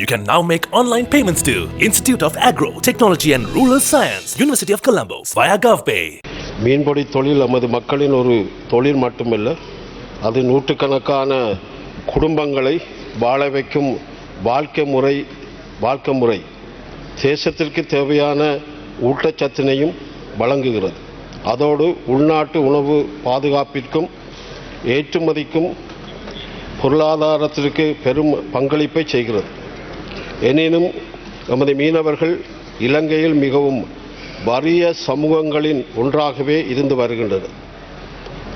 You can now make online payments to Institute of Agro, Technology and Rural Science, University of Colombo via GovPay. மீன்பிடி தொழில் நமது மக்களின் ஒரு தொழில் மட்டுமல்ல அது நூற்றுக்கணக்கான குடும்பங்களை வாழ வைக்கும் வாழ்க்கை முறை வாழ்க்கை முறை. தேசத்திற்கு தேவையான ஊட்டச்சத்தினையும் வழங்குகிறது. அதோடு உள்நாட்டு உணவு பாதுகாப்பிற்கும் ஏற்றுமதிக்கும் பொருளாதாரத்திற்கு பெரும் பங்களிப்பை செய்கிறது. எனினும் நமது மீனவர்கள் இலங்கையில் மிகவும் வறிய சமூகங்களின் ஒன்றாகவே இருந்து வருகின்றது.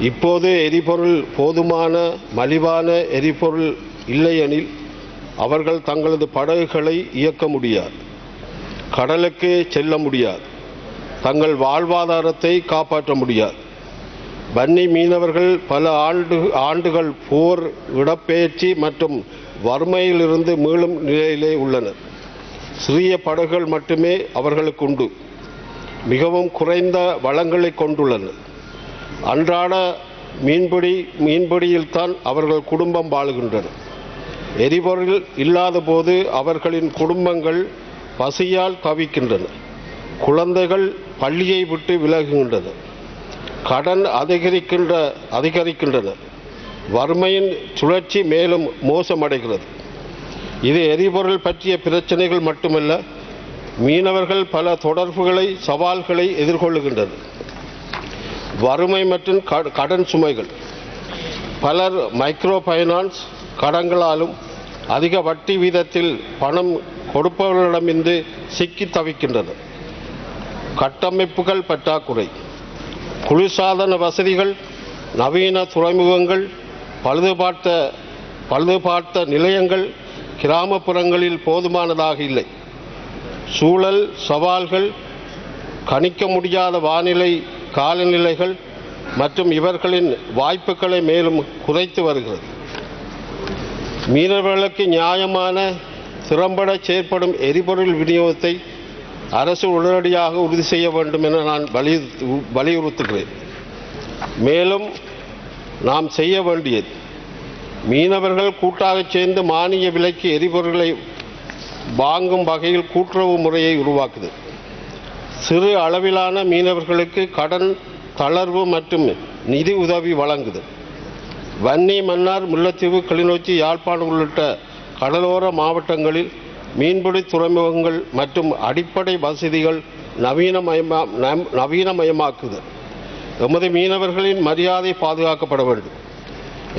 இப்போது எரிபொருள் போதுமான மலிவான எரிபொருள் இல்லையெனில் அவர்கள் தங்களது படகுகளை இயக்க முடியாது கடலுக்கு செல்ல முடியாது தங்கள் வாழ்வாதாரத்தை காப்பாற்ற முடியாது. வன்னி மீனவர்கள் பல ஆண்டு ஆண்டுகள் போர் இடப்பெயர்ச்சி மற்றும் வறுமையிலிருந்து மீளும் நிலையிலே உள்ளனர். சிறிய படகுகள் மட்டுமே அவர்களுக்கு உண்டு மிகவும் குறைந்த வளங்களை கொண்டுள்ளனர் அன்றாட மீன்பிடி மீன்பிடியில்தான் அவர்கள் குடும்பம் வாழுகின்றன. எரிபொருள் இல்லாத போது அவர்களின் குடும்பங்கள் பசியால் தவிக்கின்றன. குழந்தைகள் பள்ளியை விட்டு விலகுகின்றன. கடன் அதிகரிக்கின்ற அதிகரிக்கின்றன. வறுமையின் சுழற்சி மேலும் மோசமடைகிறது. இது எரிபொருள் பற்றிய பிரச்சனைகள் மட்டுமல்ல மீனவர்கள் பல தொடர்புகளை சவால்களை எதிர்கொள்ளுகின்றது வறுமை மற்றும் கடன் சுமைகள். பலர் மைக்ரோ ஃபைனான்ஸ் கடங்களாலும் அதிக வட்டி வீதத்தில் பணம் கொடுப்பவர்களிடமிருந்து சிக்கி தவிக்கின்றது கட்டமைப்புகள் பற்றாக்குறை. குளிர்சாதன வசதிகள் நவீன துறைமுகங்கள் பழுதுபார்த்த பழுதுபார்த்த நிலையங்கள் கிராமப்புறங்களில் போதுமானதாக இல்லை. சூழல் சவால்கள் கணிக்க முடியாத வானிலை காலநிலைகள் மற்றும் இவர்களின் வாய்ப்புகளை மேலும் குறைத்து வருகிறது. மீனவர்களுக்கு நியாயமான திறம்பட செயற்படும் எரிபொருள் விநியோகத்தை அரசு உடனடியாக உறுதி செய்ய வேண்டும் என நான் வலியுறுத்து வலியுறுத்துகிறேன். மேலும் நாம் செய்ய வேண்டியது. மீனவர்கள் கூட்டாக சேர்ந்து மானிய விலைக்கு எரிபொருள்களை வாங்கும் வகையில் கூட்டுறவு முறையை உருவாக்குது. சிறு அளவிலான மீனவர்களுக்கு கடன் தளர்வு மற்றும் நிதி உதவி வழங்குது. வன்னி மன்னார் முல்லைத்தீவு கிளிநொச்சி யாழ்ப்பாணம் உள்ளிட்ட கடலோர மாவட்டங்களில் மீன்பிடி துறைமுகங்கள் மற்றும் அடிப்படை வசதிகள் நவீனமயமா நம்- நவீனமயமாக்குது. எமது மீனவர்களின் மரியாதை பாதுகாக்கப்பட வேண்டும்.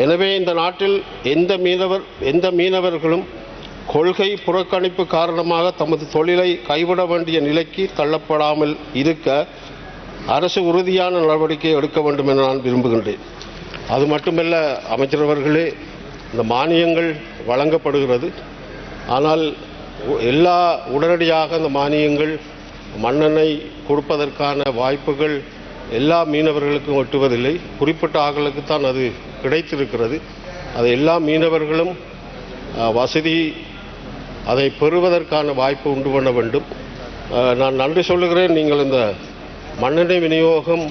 எனவே இந்த நாட்டில் எந்த மீனவர் எந்த மீனவர்களும் கொள்கை புறக்கணிப்பு காரணமாக தமது தொழிலை கைவிட வேண்டிய நிலைக்கு தள்ளப்படாமல் இருக்க அரசு உறுதியான நடவடிக்கை எடுக்க வேண்டும் என நான் விரும்புகின்றேன். அது மட்டுமல்ல அமைச்சரவர்களே இந்த மானியங்கள் வழங்கப்படுகிறது. ஆனால் எல்லா உடனடியாக அந்த மானியங்கள் மண்ணெண்ணை கொடுப்பதற்கான வாய்ப்புகள் எல்லா மீனவர்களுக்கும் ஒட்டுவதில்லை. குறிப்பிட்ட ஆட்களுக்கு தான் அது கிடைத்திருக்கிறது. அது எல்லா மீனவர்களும் வசதி அதை பெறுவதற்கான வாய்ப்பு உண்டு பண்ண வேண்டும். நான் நன்றி சொல்லுகிறேன். நீங்கள் இந்த மண்ணெண்ணெய் விநியோகம்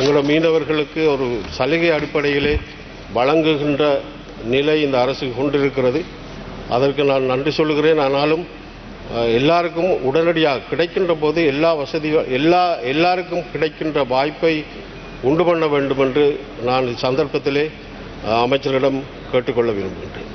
எங்களோட மீனவர்களுக்கு ஒரு சலுகை அடிப்படையிலே வழங்குகின்ற நிலை இந்த அரசு கொண்டிருக்கிறது. அதற்கு நான் நன்றி சொல்லுகிறேன். ஆனாலும் எல்லாருக்கும் உடனடியாக கிடைக்கின்ற போது எல்லா வசதியும் எல்லா எல்லாருக்கும் கிடைக்கின்ற வாய்ப்பை உண்டு பண்ண வேண்டும் என்று நான் சந்தர்ப்பத்திலே அமைச்சரிடம் கேட்டுக்கொள்ள விரும்புகின்றேன்.